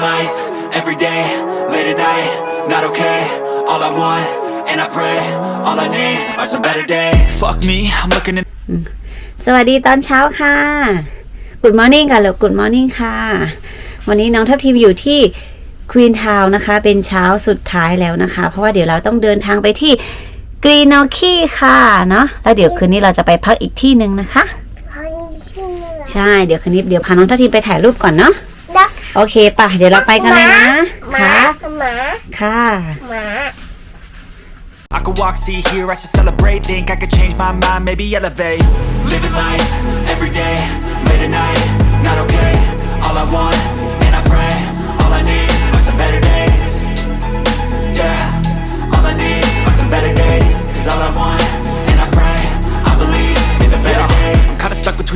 life, every day, late at night, not okay. All I want, and I pray, all I need are some better days. Fuck me, I'm looking in. สวัสดีตอนเช้าค่ะ Good morning ค่ะลูก Good morning ค่ะ วันนี้น้องทัพทีมอยู่ที่ควีนทาวนะคะ เป็นเช้าสุดท้ายแล้วนะคะ เพราะว่าเดี๋ยวเราต้องเดินทางไปที่กรีนอคีค่ะเนาะแล้วเดี๋ยวคืนนี้เราจะไปพักอีกที่หนึ่งนะคะ ใช่ เดี๋ยวคืนนี้เดี๋ยวพาน้องทัพทีมไปถ่ายรูปก่อนเนาะดัก โอเคป่ะ เดี๋ยวเราไปกันเลยนะ หมาค่ะ หมาค่ะ หมา I could walk, see, hear, I should celebrate. Think I could change my mind, maybe elevate. Living life, every day, late at night, not okay. All I want,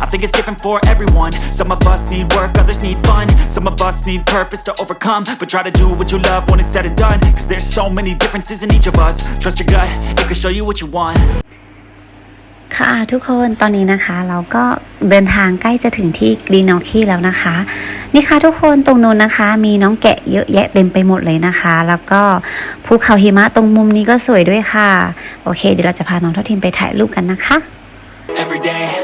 I think it's different for everyone. Some of us need work, others need fun. Some of us need purpose to overcome. But try to do what you love when it's said and done. Cause there's so many differences in each of us. Trust your gut, it can show you what you want. ค่ะทุกคนตอนนี้นะคะเราก็เดินทางใกล้จะถึงที่กรีนอคีแล้วนะคะ นี่ค่ะทุกคนตรงนู้นนะคะ มีน้องแกะเยอะแยะเต็มไปหมดเลยนะคะ แล้วก็ภูเขาหิมะตรงมุมนี้ก็สวยด้วยค่ะ โอเค เดี๋ยวเราจะพาน้องเท่าทีมไปถ่ายรูปกันนะคะ Every day, late at night,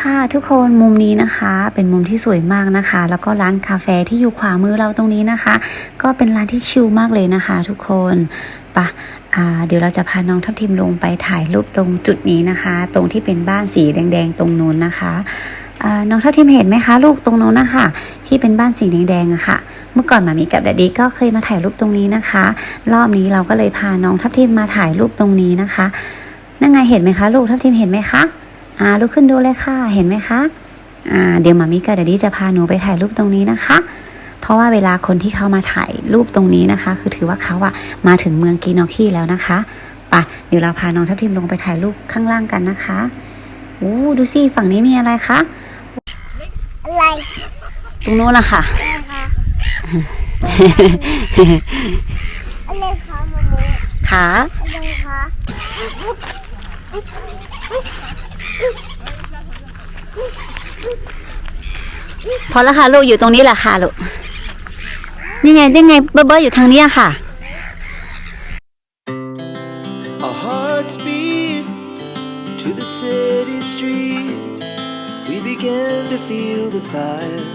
ค่ะทุกคนมุมนี้นะคะ เป็นมุมที่สวยมากนะคะ แล้วก็ร้านคาเฟ่ที่อยู่ขวามือเราตรงนี้นะคะ ก็เป็นร้านที่ชิลมากเลยนะคะ ทุกคนปะเดี๋ยวเราจะพาน้องทัพทิมลงไปถ่ายรูปตรงจุดนี้นะคะ ตรงที่เป็นบ้านสีแดง ๆ ตรงนู้นนะคะน้องทัพทิมเห็นไหมคะ ลูกตรงนู้นนะคะที่เป็นบ้านสีแดงๆอะค่ะ เมื่อก่อนหมามีกับแดดดี้ก็เคยมาถ่ายรูปตรงนี้นะคะ รอบนี้เราก็เลยพาน้องทัพทิมมาถ่ายรูปตรงนี้นะคะนั่นไงเห็นไหมคะ ลูกทัพทิมเห็นไหมคะ อ่าลุกขึ้นดูเลยค่ะ เห็นไหมคะอ่าเดี๋ยวมามิกับเดดดี้จะพาหนูไปถ่ายรูปตรงนี้นะคะ เพราะว่าเวลาคนที่เขามาถ่ายรูปตรงนี้นะคะ คือถือว่าเขาอะมาถึงเมืองกีนอคีแล้วนะคะไปะเดี๋ยวเราพาน้องทัพทิมลงไปถ่ายรูปข้างล่างกันนะคะโอ้ดูสิฝั่งนี้มีอะไรคะอะไรตรงโน้นนะคะอะไรคะมามูขาอะไรคะ พอแล้วค่ะลูกอยู่ตรงนี้แหละค่ะลูกนี่ไงนี่ไงเบอร์เบอร์อยู่ทางนี้อะค่ะ Our hearts beat to the city streets. We began to feel the fire.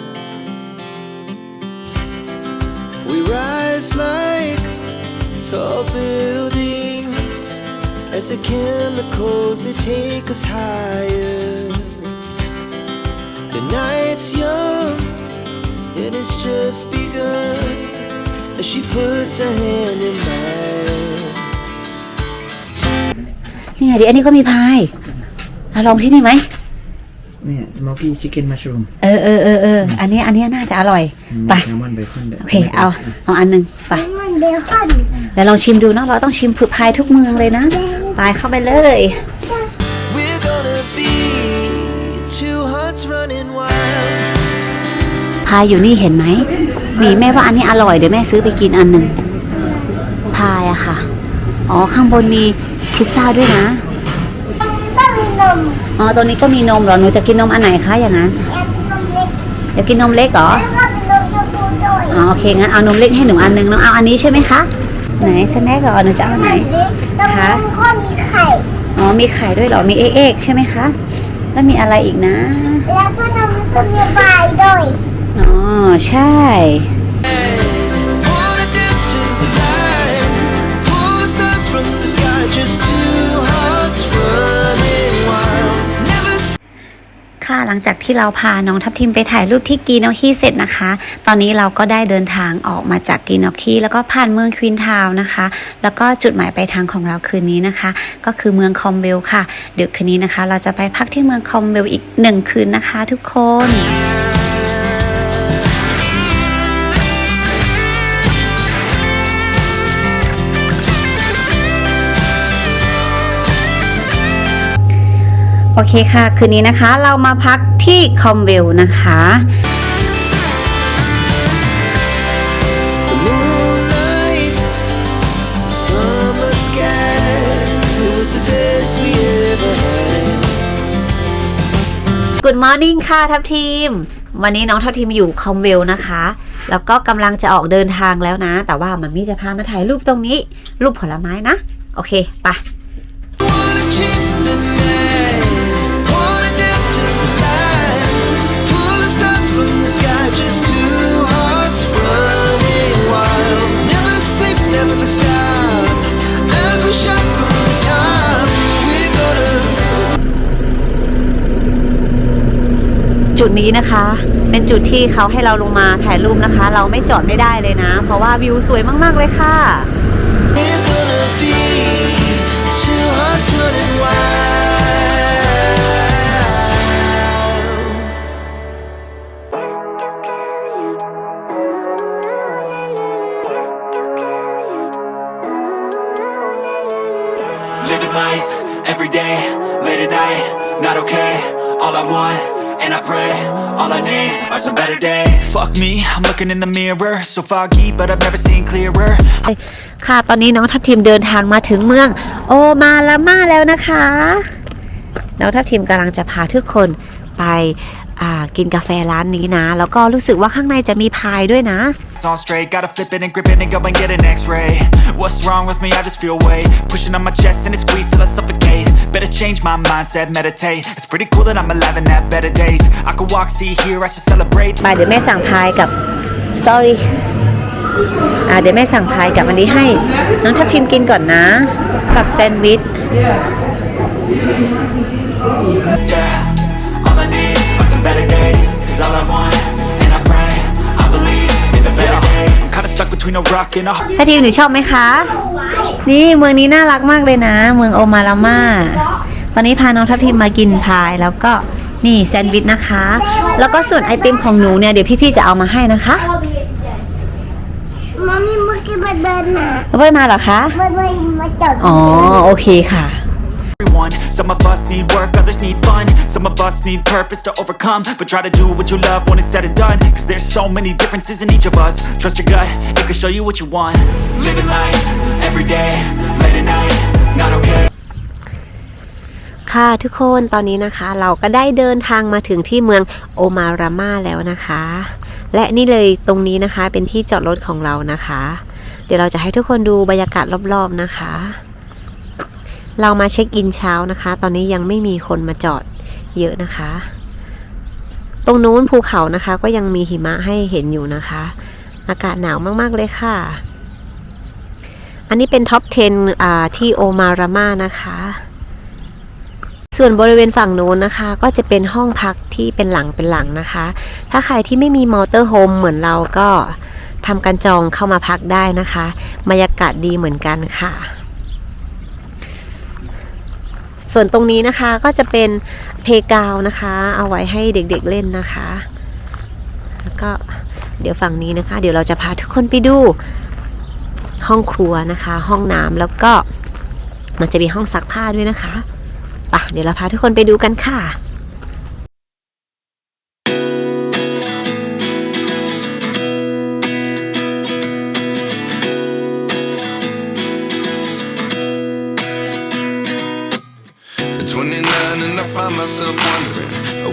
We rise like tall buildings as the chemicals they take us higher. The night's young and it's just begun as she puts her hand in mine. นี่ไงดิอันนี้ก็มีพายอะลองที่นี่ไหม เนี่ย smoky chicken mushroom เออเออเออเอออันนี้อันนี้น่าจะอร่อย ไป แซลมอนเบคอนโอเค เอาเอาอันหนึ่งไป มันเบคอนแล้วลองชิมดูเนาะเราต้องชิมผุดพายทุกเมืองเลยนะ ไปเข้าไปเลย We're gonna be two hearts running wild. พายอยู่นี่เห็นไหมมีแม่ว่าอันนี้อร่อยเดี๋ยวแม่ซื้อไปกินอันหนึ่งพายอะค่ะ อ๋อข้างบนมีพิซซ่าด้วยนะ ก็มีนมอ๋อตรงนี้ก็มีนมเหรอ หนูจะกินนมอันไหนคะอย่างนั้น แอบนมเล็กอยากกินนมเล็กเหรอ แล้วก็เป็นนมชมพูด้วย อ๋อโอเคงั้นเอานมเล็กให้หนูอันหนึ่งน้องเอาอันนี้ใช่ไหมคะ ไหนสแน็คเหรอหนูจะเอาอันไหนเล็กแล้วคะมันก็มีไข่ อ๋อ มีไข่ด้วยเหรอ มีเอ๊กๆใช่ไหมคะ แล้วมีอะไรอีกนะ แล้วก็นมก็มีใบด้วย อ๋อ ใช่ ค่ะหลังจากที่เราพาน้องทัพทิมไปถ่ายรูปที่กีนอคีเสร็จนะคะ ตอนนี้เราก็ได้เดินทางออกมาจากกีนอคีแล้วก็ผ่านเมืองควีนทาวน์นะคะ แล้วก็จุดหมายปลายทางของเราคืนนี้นะคะ ก็คือเมืองคอมเวลค่ะเดี๋ยวคืนนี้นะคะ เราจะไปพักที่เมืองคอมเวลอีกหนึ่งคืนนะคะ ทุกคน โอเคค่ะ คืนนี้นะคะเรามาพักที่คอมเวลนะคะ The moonlight, summer sky. It was the best we ever had. Good morning ค่ะทัพทีม วันนี้น้องทัพทีมอยู่คอมเวลนะคะ แล้วก็กำลังจะออกเดินทางแล้วนะ แต่ว่ามันมี่จะพามาถ่ายรูปตรงนี้ รูปผลไม้นะ โอเค ไป จุดนี้นะคะ เป็นจุดที่เขาให้เราลงมาถ่ายรูปนะคะ เราไม่จอดไม่ได้เลยนะ เพราะว่าวิวสวยมากๆเลยค่ะ I'm one. And I pray, all I need are some better days. Fuck me, I'm looking in the mirror, so foggy, but I've never seen clearer. ค่ะ ตอนนี้น้องทัพทีมเดินทางมาถึงเมือง โอมาลาม่าแล้วนะคะ น้องทัพทีมกำลังจะพาทุกคนไปอ่า กินกาแฟร้านนี้นะ แล้วก็รู้สึกว่าข้างในจะมีพายด้วยนะ It's all straight, gotta flip it and grip it and go and get an x-ray What's wrong with me? I just feel weight Pushing on my chest and it squeezes till I suffocate Better change my mindset, meditate It's pretty cool that I'm alive and have better days I could walk, see, hear, I should celebrate ไปเดี๋ยวแม่สั่งพายกับ sorry อ่าเดี๋ยวแม่สั่งพายกับอันนี้ให้ น้องทัพทีมกินก่อนนะกับแซนด์วิช between a rock and a hard ถ้าทีมหนูชอบไหมคะ นี่เมืองนี้น่ารักมากเลยนะ เมืองโอมาลาม่าตอนนี้พาน้องทัพทีมมากินพายแล้วก็นี่แซนด์วิชนะคะ แล้วก็ส่วนไอติมของหนูเนี่ยเดี๋ยวพี่ๆจะเอามาให้นะคะ Mami mesti berbena. เบิ้ลมาเหรอคะ Berbena macam. อ๋อโอเคค่ะ everyone Some of us need work, others need fun Some of us need purpose to overcome But try to do what you love when it's said and done Cause there's so many differences in each of us Trust your gut, it can show you what you want Living life, every day, late at night, not okay ค่ะทุกคนตอนนี้นะคะเราก็ได้เดินทางมาถึงที่เมืองโอมารามาแล้วนะคะ และนี่เลยตรงนี้นะคะเป็นที่จอดรถของเรานะคะ เดี๋ยวเราจะให้ทุกคนดูบรรยากาศรอบๆนะคะ เรามาเช็คอินเช้านะคะ ตอนนี้ยังไม่มีคนมาจอดเยอะนะคะ ตรงนู้นภูเขานะคะ ก็ยังมีหิมะให้เห็นอยู่นะคะ อากาศหนาวมากๆเลยค่ะ อันนี้เป็นท็อป 10อ่าที่โอมารามานะคะ ส่วนบริเวณฝั่งโน้นนะคะ ก็จะเป็นห้องพักที่เป็นหลังเป็นหลังนะคะ ถ้าใครที่ไม่มีมอเตอร์โฮมเหมือนเราก็ทำการจองเข้ามาพักได้นะคะบรรยากาศดีเหมือนกันค่ะ ส่วนตรงนี้นะคะก็จะเป็นเพกาวนะคะ เอาไว้ให้เด็กๆเล่นนะคะ แล้วก็เดี๋ยวฝั่งนี้นะคะ เดี๋ยวเราจะพาทุกคนไปดูห้องครัวนะคะ ห้องน้ำแล้วก็มันจะมีห้องซักผ้าด้วยนะคะปะเดี๋ยวเราพาทุกคนไปดูกันค่ะ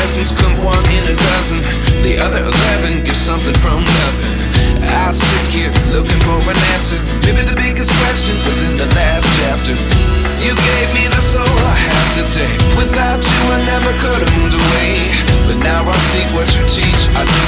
lessons, couldn't one in a dozen. The other eleven get something from nothing. I sit here looking for an answer. Maybe the biggest question was in the last chapter. You gave me the soul I have today. Without you, I never could have moved away. But now I seek what you teach. I do.